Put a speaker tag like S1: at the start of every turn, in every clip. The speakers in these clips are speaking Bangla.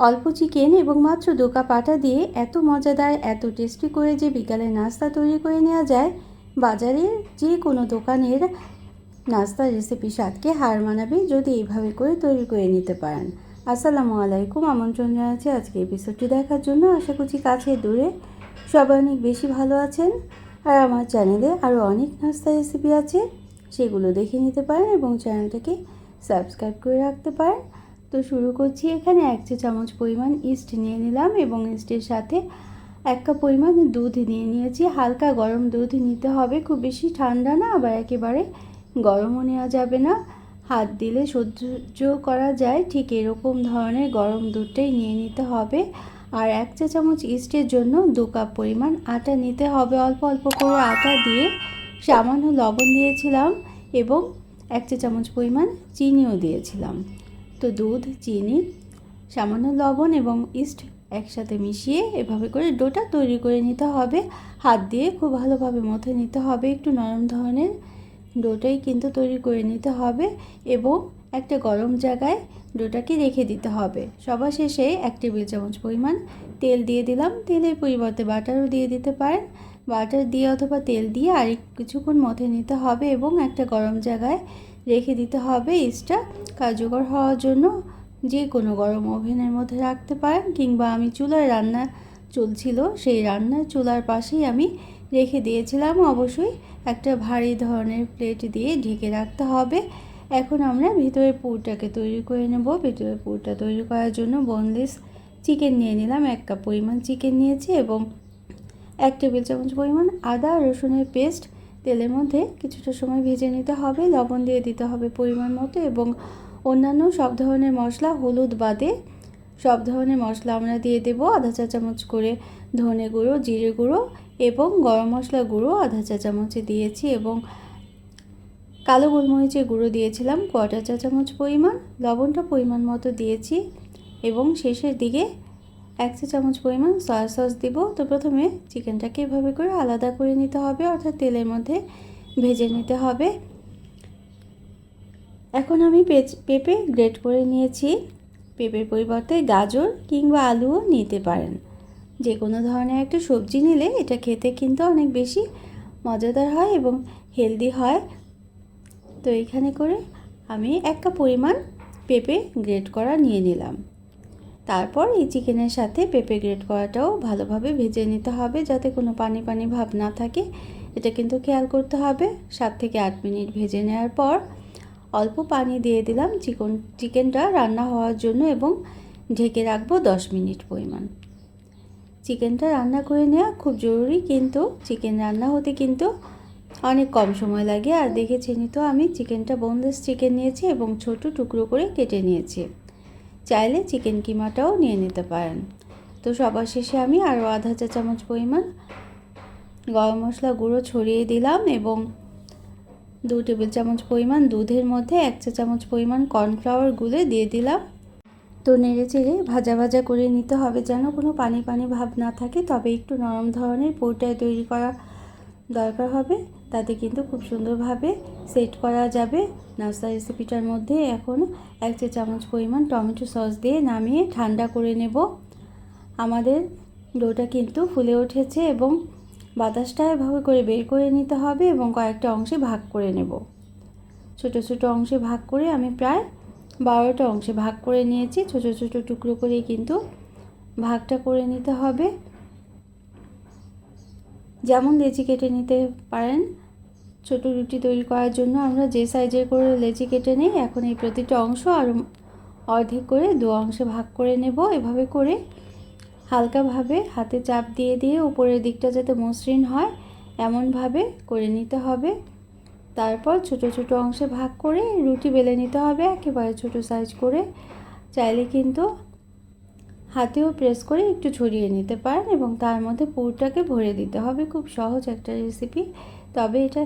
S1: অল্প চিকেন এবং মাত্র দু কাপ আটা দিয়ে এত মজাদার, এত টেস্টি করে যে বিকালে নাস্তা তৈরি করে নেওয়া যায় বাজারের যে কোনো দোকানের নাস্তার রেসিপি স্বাদকে হার মানাবে যদি এইভাবে করে তৈরি করে নিতে পারেন। আসসালামু আলাইকুম, আমন্ত্রণ জানাচ্ছি আজকে এপিসোডটি দেখার জন্য। আশা করছি কাছে দূরে সবাই অনেক বেশি ভালো আছেন আর আমার চ্যানেলে আরও অনেক নাস্তা রেসিপি আছে, সেগুলো দেখে নিতে পারেন এবং চ্যানেলটাকে সাবস্ক্রাইব করে রাখতে পারেন। তো শুরু করছি। এখানে এক চা চামচ পরিমাণ ইস্ট নিয়ে নিলাম এবং ইস্টের সাথে এক কাপ পরিমাণ দুধ নিয়ে নিয়েছি। হালকা গরম দুধ নিতে হবে। খুব বেশি ঠান্ডা না, আবার একেবারে গরমও নেওয়া যাবে না। হাত দিলে সহ্য করা যায়। ঠিক এরকম ধরনের গরম দুধটাই নিয়ে নিতে হবে। আর এক চা চামচ ইস্টের জন্য দু কাপ পরিমাণ আটা নিতে হবে। অল্প অল্প করে আটা দিয়ে সামান্য লবণ দিয়েছিলাম এবং এক চা চামচ পরিমাণ চিনিও দিয়েছিলাম। তো দুধ, চিনি, সামান্য লবণ এবং ইস্ট একসাথে মিশিয়ে এভাবে করে ডোটা তৈরি করে নিতে হবে। হাত দিয়ে খুব ভালোভাবে মথে নিতে হবে। একটু নরম ধরনের ডোটাই কিন্তু তৈরি করে নিতে হবে এবং একটা গরম জায়গায় ডোটাকে রেখে দিতে হবে। সবার শেষে এক টেবিল চামচ পরিমাণ তেল দিয়ে দিলাম। তেলের পরিবর্তে বাটারও দিয়ে দিতে পারেন। বাটার দিয়ে অথবা তেল দিয়ে আর কিছুক্ষণ মথে নিতে হবে এবং একটা গরম জায়গায় রেখে দিতে হবে ইস্টটা কার্যকর হওয়ার জন্য। যে কোনো গরম ওভেনের মধ্যে রাখতে পারেন কিংবা আমি চুলায় রান্না চলছিল, সেই রান্নার চুলার পাশেই আমি রেখে দিয়েছিলাম। অবশ্যই একটা ভারী ধরনের প্লেট দিয়ে ঢেকে রাখতে হবে। এখন আমরা ভিতরের পুরটাকে তৈরি করে নেব। ভিতরের পুরটা তৈরি করার জন্য বোনলেস চিকেন নিয়ে নিলাম। এক কাপ পরিমাণ চিকেন নিয়েছি এবং এক টেবিল চামচ পরিমাণ আদা রসুনের পেস্ট তেলের মধ্যে কিছুটা সময় ভেজে নিতে হবে, লবণ দিয়ে দিতে হবে পরিমাণ মতো এবং অন্যান্য সব ধরনের মশলা হলুদ বাদে সব ধরনের মশলা আমরা দিয়ে দেব, আধা চা চামচ করে ধনে গুঁড়ো, জিরে গুঁড়ো এবং গরম মশলা গুঁড়ো আধা চা চামচে দিয়েছি এবং কালো গোলমরিচের গুঁড়ো দিয়েছিলাম কোয়াটার চা চামচ পরিমাণ, লবণটা পরিমাণ মতো দিয়েছি এবং শেষের দিকে এক চা চামচ পরিমাণ সয়া সস দিব। তো প্রথমে চিকেনটাকে এভাবে করে আলাদা করে নিতে হবে, অর্থাৎ তেলের মধ্যে ভেজে নিতে হবে। এখন আমি পেঁপে গ্রেট করে নিয়েছি। পেঁপের পরিবর্তে গাজর কিংবা আলুও নিতে পারেন। যে কোনো ধরনের একটা সবজি নিলে এটা খেতে কিন্তু অনেক বেশি মজাদার হয় এবং হেলদি হয়। তো এখানে করে আমি এক কাপ পরিমাণ পেঁপে গ্রেট করা নিয়ে নিলাম। তারপর এই চিকেনের সাথে পেঁপে গ্রেট করাটাও ভালোভাবে ভেজে নিতে হবে যাতে কোনো পানি পানি ভাব না থাকে। এটা কিন্তু খেয়াল করতে হবে। সাত থেকে আট মিনিট ভেজে নেওয়ার পর অল্প পানি দিয়ে দিলাম চিকন, চিকেনটা রান্না হওয়ার জন্য এবং ঢেকে রাখব দশ মিনিট পরিমাণ। চিকেনটা রান্না করে নেওয়া খুব জরুরি কিন্তু চিকেন রান্না হতে কিন্তু অনেক কম সময় লাগে। আর দেখেছেনই তো আমি, চিকেনটা বোনলেস চিকেন নিয়েছি এবং ছোট টুকরো করে কেটে নিয়েছি। চাইলে চিকেন কিমাটাও নিয়ে নিতে পারেন। তো সবার শেষে আমি আরও আধা চা চামচ পরিমাণ গরম মশলা গুঁড়ো ছড়িয়ে দিলাম এবং দু টেবিল চামচ পরিমাণ দুধের মধ্যে এক চা চামচ পরিমাণ কর্নফ্লাওয়ার গুলে দিয়ে দিলাম। তো নেড়ে চেড়ে ভাজা ভাজা করে নিতে হবে যেন কোনো পানি পানি ভাব না থাকে, তবে একটু নরম ধরনের পোরটায় তৈরি করা দরকার হবে। তাতে কিন্তু খুব সুন্দরভাবে সেট করা যাবে। নাস্তা রেসিপিটার মধ্যে এখন এক চা চামচ পরিমাণ টমেটো সস দিয়ে নামিয়ে ঠান্ডা করে নেব। আমাদের ডোটা কিন্তু ফুলে উঠেছে এবং বাতাসটা এভাবে করে বের করে নিতে হবে এবং কয়েকটা অংশে ভাগ করে নেব। ছোট ছোট অংশে ভাগ করে আমি প্রায় বারোটা অংশে ভাগ করে নিয়েছি। ছোট ছোট টুকরো করে কিন্তু ভাগটা করে নিতে হবে। যেমন লেচি কেটে নিতে পারেন ছোট রুটি তৈরি করার জন্য আমরা যে সাইজের করে লেচি কেটে নিই, এখন এই প্রতিটা অংশ আর অর্ধেক করে দু অংশে ভাগ করে নেব। এভাবে করে হালকাভাবে হাতে চাপ দিয়ে দিয়ে উপরের দিকটা যাতে মসৃণ হয়, এমনভাবে করে নিতে হবে। তারপর ছোট ছোট অংশে ভাগ করে রুটি বেলে নিতে হবে একেবারে ছোট সাইজ করে। চাইলে কিন্তু হাতেও প্রেস করে একটু ছড়িয়ে নিতে পারেন এবং তার মধ্যে পুরটাকে ভরে দিতে হবে। খুব সহজ একটা রেসিপি। তবে এটা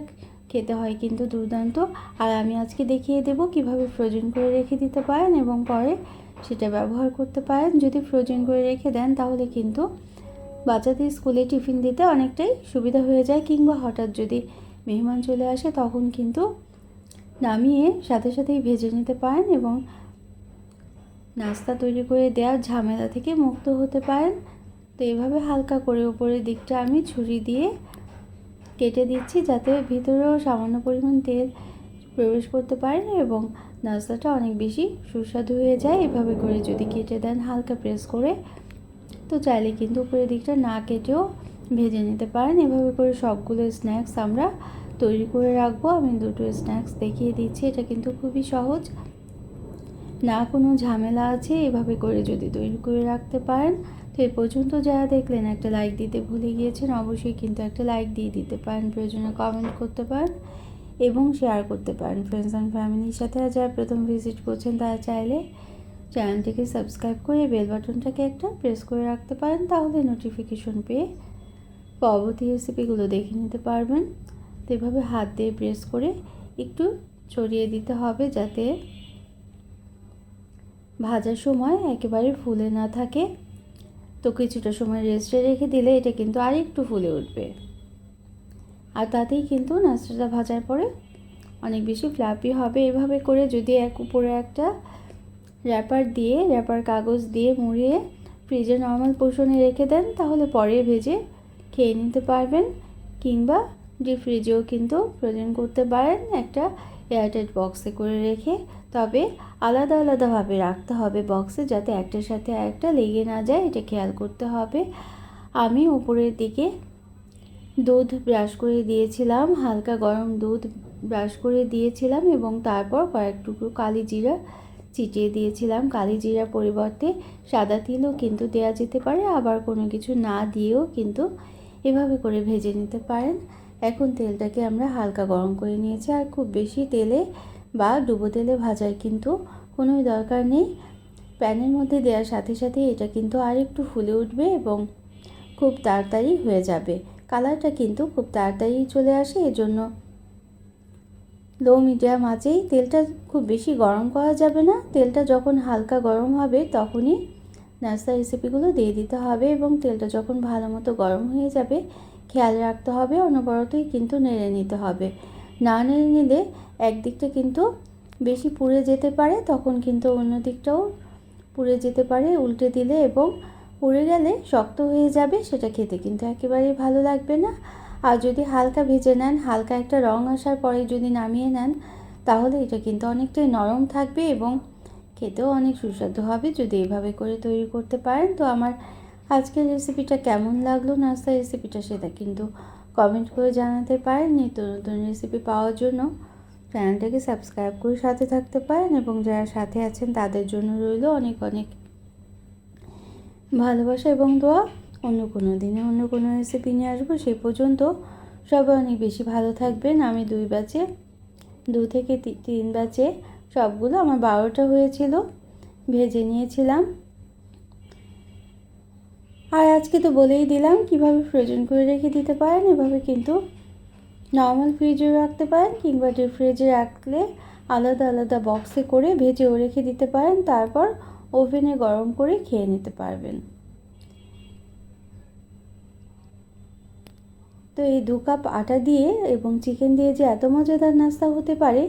S1: খেতে হয় কিন্তু দুর্দান্ত। আর আমি আজকে দেখিয়ে দেব কীভাবে ফ্রোজেন করে রেখে দিতে পারেন এবং পরে সেটা ব্যবহার করতে পারেন। যদি ফ্রোজেন করে রেখে দেন, তাহলে কিন্তু বাচ্চাদের স্কুলে টিফিন দিতে অনেকটাই সুবিধা হয়ে যায় কিংবা হঠাৎ যদি মেহমান চলে আসে, তখন কিন্তু নামিয়ে সাথে সাথেই ভেজে নিতে পারেন এবং নাস্তা তৈরি করে দেওয়ার ঝামেলা থেকে মুক্ত হতে পারেন। তো এভাবে হালকা করে উপরের দিকটা আমি ছুরি দিয়ে কেটে দিচ্ছি যাতে ভিতরেও সামান্য পরিমাণ তেল প্রবেশ করতে পারে এবং নাস্তাটা অনেক বেশি সুস্বাদু হয়ে যায়। এভাবে করে যদি কেটে দেন হালকা প্রেস করে, তো চাইলে কিন্তু উপরের দিকটা না কেটেও ভেজে নিতে পারেন। এভাবে করে সবগুলো স্ন্যাক্স আমরা তৈরি করে রাখব। আমি দুটো স্ন্যাক্স দেখিয়ে দিচ্ছি, এটা কিন্তু খুবই সহজ। না কোনো ঝামেলা আছে, এভাবে করে যদি তৈরি করে রাখতে পারেন। তো পর্যন্ত যারা দেখলেন একটা লাইক দিতে ভুলে গিয়েছেন, অবশ্যই কিন্তু একটা লাইক দিয়ে দিতে পারেন। প্রয়োজনে কমেন্ট করতে পারেন এবং শেয়ার করতে পারেন। ফ্রেন্ডস অ্যান্ড ফ্যামিলির সাথে যারা প্রথম ভিজিট করছেন, তারা চাইলে চ্যানেলটিকে সাবস্ক্রাইব করে বেল বাটনটাকে একটা প্রেস করে রাখতে পারেন, তাহলে নোটিফিকেশন পেয়ে পরবর্তী রেসিপিগুলো দেখে নিতে পারবেন। তো এভাবে হাত দিয়ে প্রেস করে একটু ছড়িয়ে দিতে হবে যাতে ভাজার সময় একেবারে ফুলে না থাকে। তো কিছুটা সময় রেস্টে রেখে দিলে এটা কিন্তু আর একটু ফুলে উঠবে। আর তাতেই কিন্তু নাস্তাটা ভাজার পরে অনেক বেশি ফ্ল্যাপি হবে। এভাবে করে যদি এক উপরে একটা র্যাপার দিয়ে র্যাপার কাগজ দিয়ে মুড়িয়ে ফ্রিজে নর্মাল পোষণে রেখে দেন, তাহলে পরে ভেজে খেয়ে নিতে পারবেন। কিংবা ডিপ ফ্রিজেও কিন্তু প্রয়োজন করতে পারেন একটা এয়ারটাইট বক্সে করে রেখে তবে আলাদা আলাদাভাবে রাখতে হবে বক্সে যাতে একটার সাথে একটা লেগে না যায়, এটা খেয়াল করতে হবে। আমি উপরের দিকে দুধ ব্রাশ করে দিয়েছিলাম, হালকা গরম দুধ ব্রাশ করে দিয়েছিলাম এবং তারপর কয়েক টুকরো কালি জিরা চিটিয়ে দিয়েছিলাম। কালি জিরা পরিবর্তে সাদা তিলও কিন্তু দেওয়া যেতে পারে, আবার কোনো কিছু না দিয়েও কিন্তু এভাবে করে ভেজে নিতে পারেন। এখন তেলটাকে আমরা হালকা গরম করে নিয়েছি আর খুব বেশি তেলে বা ডুবো তেলে ভাজার কিন্তু কোনোই দরকার নেই। প্যানের মধ্যে দেওয়ার সাথে সাথে এটা কিন্তু আর একটু ফুলে উঠবে এবং খুব তাড়াতাড়ি হয়ে যাবে। কালারটা কিন্তু খুব তাড়াতাড়ি চলে আসে, এজন্য লো মিডিয়াম আঁচেই তেলটা খুব বেশি গরম করা যাবে না। তেলটা যখন হালকা গরম হবে তখনই নাস্তা রেসিপিগুলো দিয়ে দিতে হবে এবং তেলটা যখন ভালো মতো গরম হয়ে যাবে খেয়াল রাখতে হবে, অনবরতই কিন্তু নেড়ে নিতে হবে। না নেড়ে নিলে একদিকটা কিন্তু বেশি পুড়ে যেতে পারে, তখন কিন্তু অন্য দিকটাও পুড়ে যেতে পারে, উল্টে দিলে এবং পুড়ে গেলে শক্ত হয়ে যাবে, সেটা খেতে কিন্তু একেবারেই ভালো লাগবে না। আর যদি হালকা ভেজে নেন, হালকা একটা রং আসার পরে যদি নামিয়ে নেন, তাহলে এটা কিন্তু অনেকটাই নরম থাকবে এবং খেতেও অনেক সুস্বাদু হবে যদি এভাবে করে তৈরি করতে পারেন। তো আমার আজকের রেসিপিটা কেমন লাগল? নাস্তা রেসিপিটা সেটা কিন্তু কমেন্ট করে জানাতে পারেন। নিত্য নতুন রেসিপি পাওয়ার জন্য চ্যানেলটাকে সাবস্ক্রাইব করে সাথে থাকতে পারেন এবং যারা সাথে আছেন তাদের জন্য রইল অনেক অনেক ভালোবাসা এবং দোয়া। অন্য কোনো দিনে অন্য কোনো রেসিপি নিয়ে আসব সেই পর্যন্ত সবাই অনেক বেশি ভালো থাকবেন। আমি দুই ব্যাচে দু থেকে তিন ব্যাচে সবগুলো আমার বারোটা হয়েছিল, ভেজে নিয়েছিলাম। আর আজকে তো বলেই দিলাম কীভাবে ফ্রোজেন করে রেখে দিতে পারেন, এভাবে কিন্তু নর্মাল ফ্রিজেও রাখতে পারেন কিংবা ডিপ ফ্রিজে রাখলে আলাদা আলাদা বক্সে করে ভেজেও রেখে দিতে পারেন, তারপর ওভেনে গরম করে খেয়ে নিতে পারবেন। তো এই দু কাপ আটা দিয়ে এবং চিকেন দিয়ে যে এত মজাদার নাস্তা হতে পারে,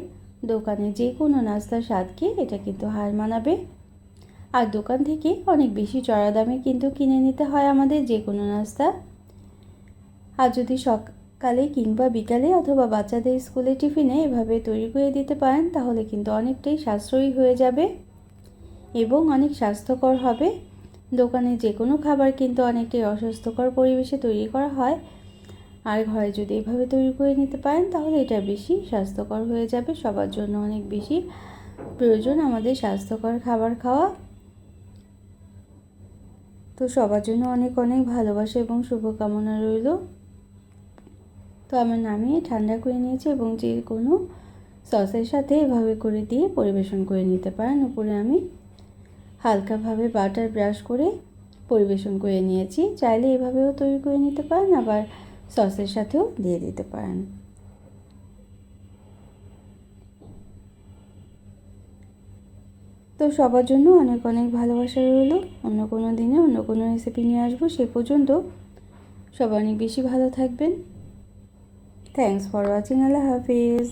S1: দোকানে যে কোনো নাস্তার স্বাদকে এটা কিন্তু হার মানাবে। আর দোকান থেকে অনেক বেশি চড়া দামে কিন্তু কিনে নিতে হয় আমাদের যে কোনো নাস্তা। আর যদি সকালে কিংবা বিকালে অথবা বাচ্চাদের স্কুলে টিফিনে এভাবে তৈরি করে দিতে পারেন, তাহলে কিন্তু অনেকটাই সাশ্রয়ী হয়ে যাবে এবং অনেক স্বাস্থ্যকর হবে। দোকানে যে কোনো খাবার কিন্তু অনেকটাই অস্বাস্থ্যকর পরিবেশে তৈরি করা হয়। আর ঘরে যদি এভাবে তৈরি করে নিতে পারেন, তাহলে এটা বেশি স্বাস্থ্যকর হয়ে যাবে। সবার জন্য অনেক বেশি প্রয়োজন আমাদের স্বাস্থ্যকর খাবার খাওয়া। তো সবার জন্য অনেক অনেক ভালোবাসা এবং শুভকামনা রইল। তো আমার নামিয়ে ঠান্ডা করে নিয়েছি এবং যে কোনো সসের সাথে এভাবে করে দিয়ে পরিবেশন করে নিতে পারেন। উপরে আমি হালকাভাবে বাটার ব্রাশ করে পরিবেশন করে নিয়েছি। চাইলে এভাবেও তৈরি করে নিতে পারেন, আবার সসের সাথেও দিয়ে দিতে পারেন। তো সবার জন্য অনেক অনেক ভালোবাসা রইল। অন্য কোনো দিনে অন্য কোনো রেসিপি নিয়ে আসব, সে পর্যন্ত সবাই অনেক বেশি ভালো থাকবেন। থ্যাংকস ফর ওয়াচিং আল্লাহ হাফিজ।